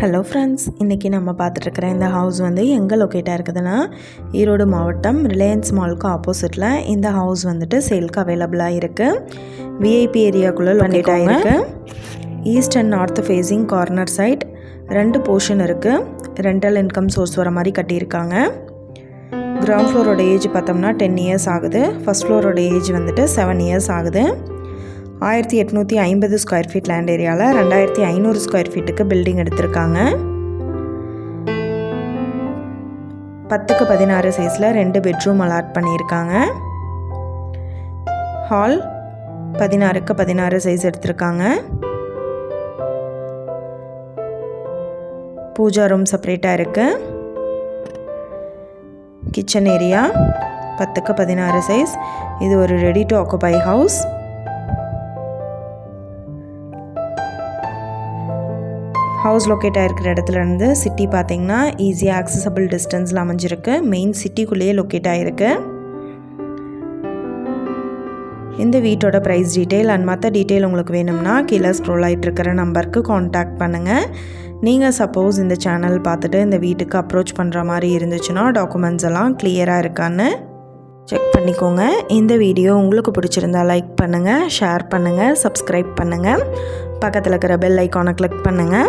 Hello friends இன்றைக்கி நம்ம பார்த்துட்ருக்குற இந்த ஹவுஸ் வந்து எங்கே லொக்கேட்டாக இருக்குதுன்னா ஈரோடு மாவட்டம் ரிலையன்ஸ் மாலுக்கு ஆப்போசிட்டில் இந்த ஹவுஸ் வந்துட்டு சேல்க்கு அவைலபிளாக இருக்குது விஐபி ஏரியாக்குள்ளே லொக்கேட் ஆகிருக்கு east and north facing corner side ரெண்டு போர்ஷன் இருக்குது ரெண்டல் இன்கம் சோர்ஸ் வர மாதிரி கட்டியிருக்காங்க. கிரவுண்ட் ஃப்ளோரோட ஏஜ் பார்த்தோம்னா டென் இயர்ஸ் ஆகுது. ஃபஸ்ட் ஃப்ளோரோட ஏஜ் வந்துட்டு செவன் இயர்ஸ் ஆகுது. ஆயிரத்தி எட்நூற்றி ஐம்பது ஸ்கொயர் ஃபீட் லேண்ட் ஏரியாவில் ரெண்டாயிரத்தி ஐநூறு ஸ்கொயர் ஃபீட்டுக்கு பில்டிங் எடுத்திருக்காங்க. பத்துக்கு பதினாறு சைஸில் ரெண்டு பெட்ரூம் அலாட் பண்ணியிருக்காங்க. ஹால் பதினாறுக்கு பதினாறு சைஸ் எடுத்திருக்காங்க. பூஜா ரூம் செப்பரேட்டாக இருக்குது கிச்சன் ஏரியா பத்துக்கு பதினாறு சைஸ் இது ஒரு ready to occupy house house located ஆகிருக்கிற இடத்துலேருந்து சிட்டி பார்த்தீங்கன்னா ஈஸியாக ஆக்சசபிள் டிஸ்டன்ஸில் அமைஞ்சிருக்கு. மெயின் சிட்டிக்குள்ளேயே லொக்கேட் ஆகிருக்கு இந்த வீட்டோட ப்ரைஸ் டீட்டெயில் அண்ட் மற்ற டீட்டெயில் உங்களுக்கு வேணும்னா கீழே ஸ்க்ரோல் ஆகிட்டு இருக்கிற நம்பருக்கு காண்டாக்ட் பண்ணுங்கள் நீங்கள் சப்போஸ் இந்த சேனல் பார்த்துட்டு இந்த வீட்டுக்கு அப்ரோச் பண்ணுற மாதிரி இருந்துச்சுன்னா டாக்குமெண்ட்ஸ் எல்லாம் கிளியராக இருக்கான்னு செக் பண்ணிக்கோங்க. இந்த வீடியோ உங்களுக்கு பிடிச்சிருந்தா லைக் பண்ணுங்கள் ஷேர் பண்ணுங்கள் சப்ஸ்கிரைப் பண்ணுங்கள் பக்கத்தில் இருக்கிற பெல் ஐக்கானை கிளிக் பண்ணுங்கள்